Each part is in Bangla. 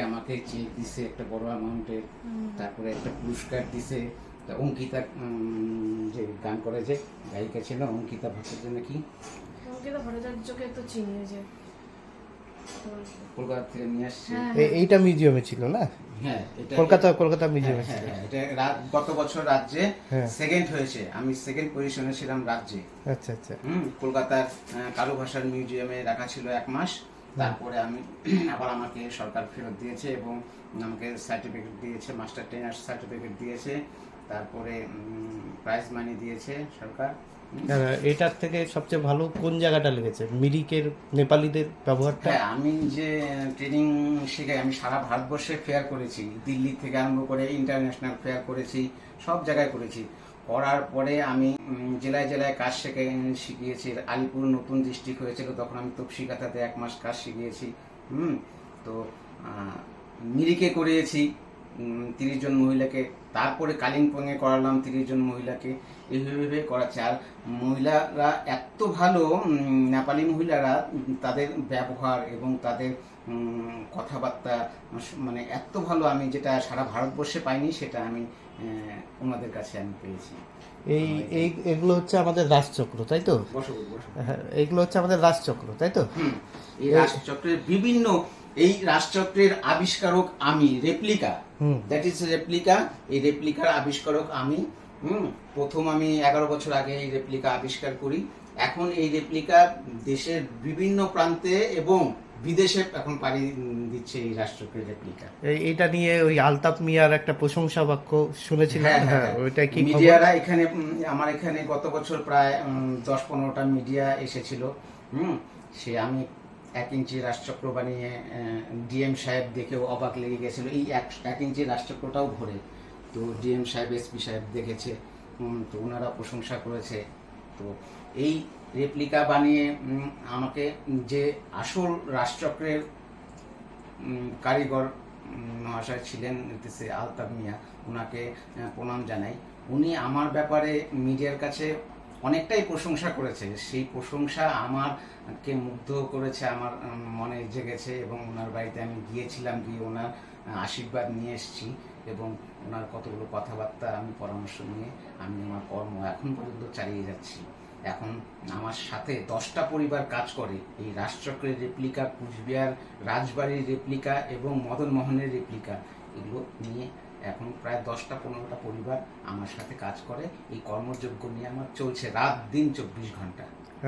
আমাকে চেক দিছে একটা বড় অ্যামাউন্টের তারপরে একটা পুরস্কার দিছে। তা অঙ্কিতা যে গান করে যে গায়িকা ছিল অঙ্কিতা ভট্টাচার্য নাকি? অঙ্কিতা ভট্টাচার্যকে তো চিনি যে। কলকাতা থেকে নিয়ে আসছে। হ্যাঁ, এইটা মিউজিয়ামে ছিল না? হ্যাঁ কলকাতা কলকাতা হ্যাঁ, মিউজিয়ামে হ্যাঁ, ছিল। হ্যাঁ, এটা গত বছর রাজ্যে হ্যাঁ। সেকেন্ড হয়েছে। আমি সেকেন্ড পজিশনে ছিলাম রাজ্যে। আচ্ছা আচ্ছা। হুম কলকাতার কারু ভাষার মিউজিয়ামে রাখা ছিল এক মাস। তারপরে আমি আবার আমাকে সরকার ফেরত দিয়েছে এবং আমাকে সার্টিফিকেট দিয়েছে মাস্টার ট্রেনার সার্টিফিকেট দিয়েছে তারপরে প্রাইজ মানি দিয়েছে সরকার। এটার থেকে সবচেয়ে ভালো কোন জায়গাটা লেগেছে? মিরিকের নেপালিদের ব্যবহারটা? হ্যাঁ আমি যে ট্রেনিং শিখে আমি সারা ভারতবর্ষে ফেয়ার করেছি। দিল্লি থেকে আরম্ভ করে ইন্টারন্যাশনাল ফেয়ার করেছি সব জায়গায় করেছি। করার পরে আমি জেলায় জেলায় কাজ শিখে, শিখিয়েছি। আলিপুর নতুন ডিস্ট্রিক্ট হয়েছিল, তখন আমি তপসিকাতাতে এক মাস কাজ শিখিয়েছি। হুম, তো মিরিকে করিয়েছি তিরিশ জন মহিলাকে। তারপরে কালিম্পংয়ে করালাম তিরিশ জন মহিলাকে। এইভাবে করাচ্ছে। আর মহিলারা এত ভালো নেপালি মহিলারা, তাদের ব্যবহার এবং তাদের কথাবার্তা মানে এত ভালো আমি যেটা সারা ভারতবর্ষে পাইনি সেটা আমি ওনাদের কাছে আমি পেয়েছি। এই এই এগুলো হচ্ছে আমাদের রাজচক্র তাই তো? হ্যাঁ এগুলো হচ্ছে আমাদের রাজচক্র তাই তো? এই রাজচক্রের বিভিন্ন এই রাজচক্রের আবিষ্কারক আমি রেপ্লিকা। দ্যাট ইজ রেপ্লিকা এই রেপ্লিকার আবিষ্কারক আমি হুম প্রথম আমি এগারো বছর আগে এই রেপ্লিকা আবিষ্কার করি। এখন এই রেপ্লিকা দেশের বিভিন্ন প্রান্তে এবং বিদেশে এখন পাড়ি দিচ্ছে এই রাষ্ট্রকের রেপ্লিকা এই- এইটা নিয়ে ওই আলতাপ মিয়ার একটা প্রশংসা বাক্য শুনেছিলাম? হ্যাঁ, হ্যাঁ হ্যাঁ, ওইটা কি মিডিয়ারা এখানে আমার এখানে গত বছর প্রায় দশ পনেরোটা মিডিয়া এসেছিল। হুম? সে আমি এক ইঞ্চি রাষ্ট্রচক্র বানিয়ে ডিএম সাহেব দেখেও অবাক লেগে গেছিল। এই এক এক ইঞ্চি রাষ্ট্রচক্রটাও ভরে তো ডিএম সাহেব এসপি সাহেব দেখেছে। তো ওনারা প্রশংসা করেছে। তো এই রেপ্লিকা বানিয়ে আমাকে যে আসল রাষ্ট্রচক্রের উম, কারিগর মহাশয় ছিলেন সে আলতাফ মিয়া ওনাকে প্রণাম জানাই। উনি আমার ব্যাপারে মিডিয়ার কাছে অনেকটাই প্রশংসা করেছে। সেই প্রশংসা আমারকে মুগ্ধ করেছে আমার মনে জেগেছে এবং ওনার বাড়িতে আমি গিয়েছিলাম গিয়ে ওনার আশীর্বাদ নিয়ে এসেছি এবং ওনার কতগুলো কথাবার্তা আমি পরামর্শ নিয়ে আমি আমার কর্ম এখন পর্যন্ত চালিয়ে যাচ্ছি। এখন আমার সাথে দশটা পরিবার কাজ করে। এই রাজচক্রের রেপ্লিকা কুচবিহার রাজবাড়ির রেপ্লিকা এবং মদন মোহনের রেপ্লিকা এগুলো নিয়ে এখন প্রায় দশটা পনেরোটা পরিবার আমার সাথে কাজ করে। এই কর্মযোগ্য নিয়ে আমার চলছে রাত দিন চব্বিশ ঘণ্টা।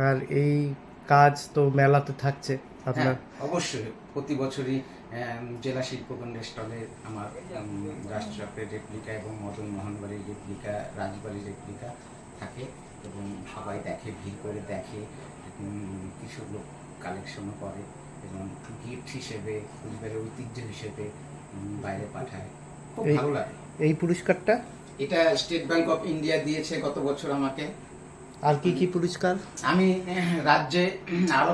আর এই কাজ তো মেলাতে থাকছে আপনার? হ্যাঁ, অবশ্যই। প্রতি বছরই জেলা শিল্পকেন্দ্রের স্টলে আমার রাষ্ট্রচক্রের রেপ্লিকা এবং মদন মোহনবাড়ির রেপ্লিকা রাজবাড়ির রেপ্লিকা থাকে। এবং সবাই দেখে ভিড় করে দেখে কিছু লোক কালেকশনও করে এবং গিফট হিসেবে কুচবিহারের ঐতিহ্য হিসেবে বাইরে পাঠায়। খুব ভালো লাগে। এই পুরস্কারটা? এটা স্টেট ব্যাংক অফ ইন্ডিয়া দিয়েছে গত বছর আমাকে। আর কি কি পুরস্কার? আমি রাজ্যে আরও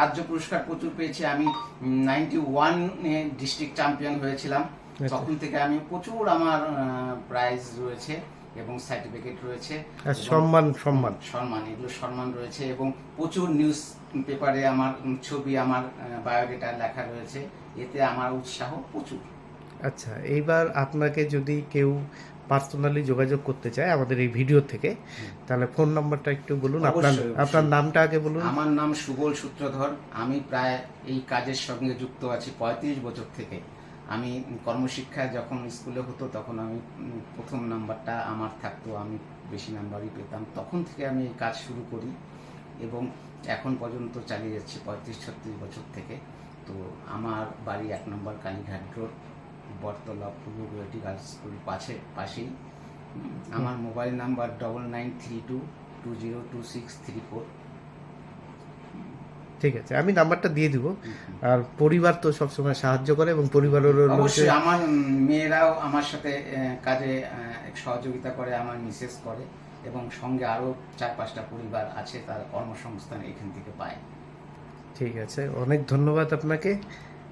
রাজ্য পুরস্কার প্রচুর পেয়েছি। আমি নাইনটি ওয়ান ডিস্ট্রিক্ট চ্যাম্পিয়ন হয়েছিলাম। আচ্ছা। তখন থেকে আমি প্রচুর আমার প্রাইজ রয়েছে। এবং সার্টিফিকেট রয়েছে। সম্মান সম্মান। সম্মান এগুলো সম্মান রয়েছে এবং প্রচুর নিউজ পেপারে আমার ছবি আমার বায়োডেটা লেখা রয়েছে। এতে আমার উৎসাহ প্রচুর। আচ্ছা এইবার আপনাকে যদি কেউ পার্সোনালি যোগাযোগ করতে চায় আমাদের এই ভিডিও থেকে তাহলে ফোন নাম্বারটা একটু বলুন। আপনার। আপনার নামটা আগে বলুন। আমার নাম সুবল সূত্রধর। আমি প্রায় এই কাজের সঙ্গে যুক্ত আছি পঁয়ত্রিশ বছর থেকে। আমি কর্মশিক্ষা যখন স্কুলে হতো তখন আমি প্রথম নাম্বারটা আমার থাকতো, আমি বেশি নাম্বারই পেতাম। তখন থেকে আমি এই কাজ শুরু করি এবং এখন পর্যন্ত চালিয়ে যাচ্ছি পঁয়ত্রিশ, ছত্রিশ বছর থেকে। তো আমার বাড়ি এক নম্বর কালীঘাট রোড, বটতলা পূর্ব গুয়াহাটি গার্লস স্কুল পাশে, পাশেই। আমার mobile number double nine three two two zero two six three four ঠিক আছে আমি নাম্বারটা দিয়ে দিব। আর পরিবার তো সবসময় সাহায্য করে এবং পরিবারের অবশ্যই আমার মেয়েরাও আমার সাথে কাজে সহযোগিতা করে আমার মিসেস করে এবং সঙ্গে আরও চার পাঁচটা পরিবার আছে তার কর্মসংস্থান এখান থেকে পায়। ঠিক আছে অনেক ধন্যবাদ আপনাকে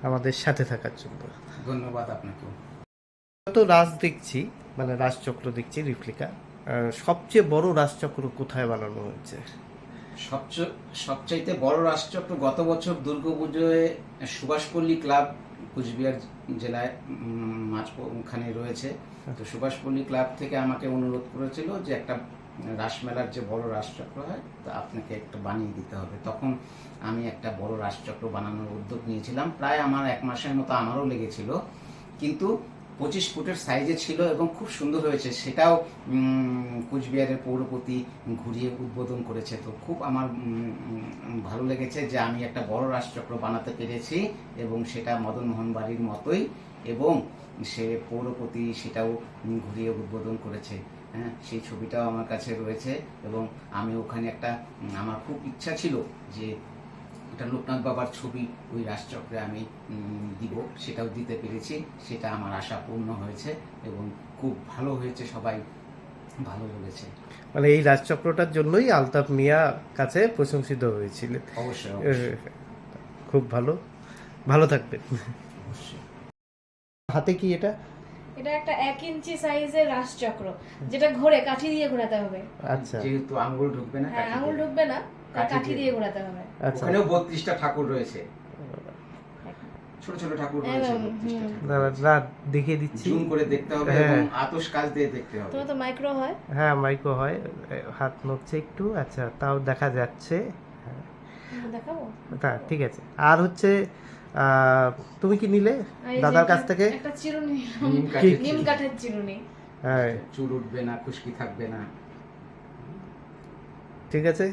আমাদের সাথে থাকার জন্য। ধন্যবাদ আপনাকেও। তো রাজ দেখছি মানে রাজচক্র দেখছি রিপ্লিকা। সবচেয়ে বড় রাজচক্র কোথায় বানানো হয়েছে? সবচাইতে বড় রাষ্ট্রচক্র গত বছর দুর্গাপুজোয় সুভাষপল্লী ক্লাব কুচবিহার জেলায় ওখানে রয়েছে। তো সুভাষপল্লী ক্লাব থেকে আমাকে অনুরোধ করেছিল যে একটা রাসমেলার যে বড় রাসচক্র হয়, তা আপনাকে একটা বানিয়ে দিতে হবে। তখন আমি একটা বড় রাসচক্র বানানোর উদ্যোগ নিয়েছিলাম। প্রায় আমার এক মাসের মতো আমারও লেগেছিল। কিন্তু পঁচিশ ফুটের সাইজে ছিল এবং খুব সুন্দর হয়েছে। সেটাও কুচবিহারের পৌরপতি ঘুরিয়ে উদ্বোধন করেছে। তো খুব আমার ভালো লেগেছে যে আমি একটা বড় রাষ্ট্রচক্র বানাতে পেরেছি এবং সেটা মদন মোহন বাড়ির মতোই এবং সে পৌরপতি সেটাও ঘুরিয়ে উদ্বোধন করেছে। হ্যাঁ সেই ছবিটাও আমার কাছে রয়েছে এবং আমি ওখানে একটা আমার খুব ইচ্ছা ছিল যে একটা লোকনাথ বাবার ছবি ওই রাজচক্রে আমি দিব সেটাও দিতে পেরেছি সেটা আমার আশা পূর্ণ হয়েছে এবং খুব ভালো হয়েছে সবাই ভালো বলেছে মানে এই রাজচক্রটার জন্যই আলতাফ মিয়া কাছে প্রশংসিত হয়েছিলেন। অবশ্যই খুব ভালো। ভালো থাকবেন। অবশ্যই। হাতে কি এটা? এটা একটা এক ইঞ্চি সাইজের রাসচক্র যেটা ঘোরে কাঠি দিয়ে ঘোরাতে হবে। আচ্ছা। যেহেতু আঙ্গুল ঢুকবে না হ্যাঁ আঙুল ঢুকবে না। কাঠি কাঠি দিয়ে। ঘোরাতে হবে। আচ্ছা ওখানেও বত্রিশটা ঠাকুর রয়েছে। ছোট ছোট ঠাকুর রয়েছে একদম, 32 টা হুম। ঠাকুর। দাঁড়া, না দেখিয়ে দিচ্ছি। জুম করে দেখতে হবে হ্যাঁ। এবং আতস কাজ দিয়ে দেখতে হবে। তোমার তো মাইক্রো হয়। হ্যাঁ হয়। হাত নড়ছে একটু আচ্ছা তাও দেখা যাচ্ছে। দেখাবো? ঠিক আছে। আর হচ্ছে তুমি কি নিলে দাদার কাছ থেকে? একটা চিরুনি। নিম কাঠের নিম চিরুনি। কাঠের চিরুনি। হ্যাঁ। চুল উঠবে না খুশকি থাকবে না। ঠিক আছে।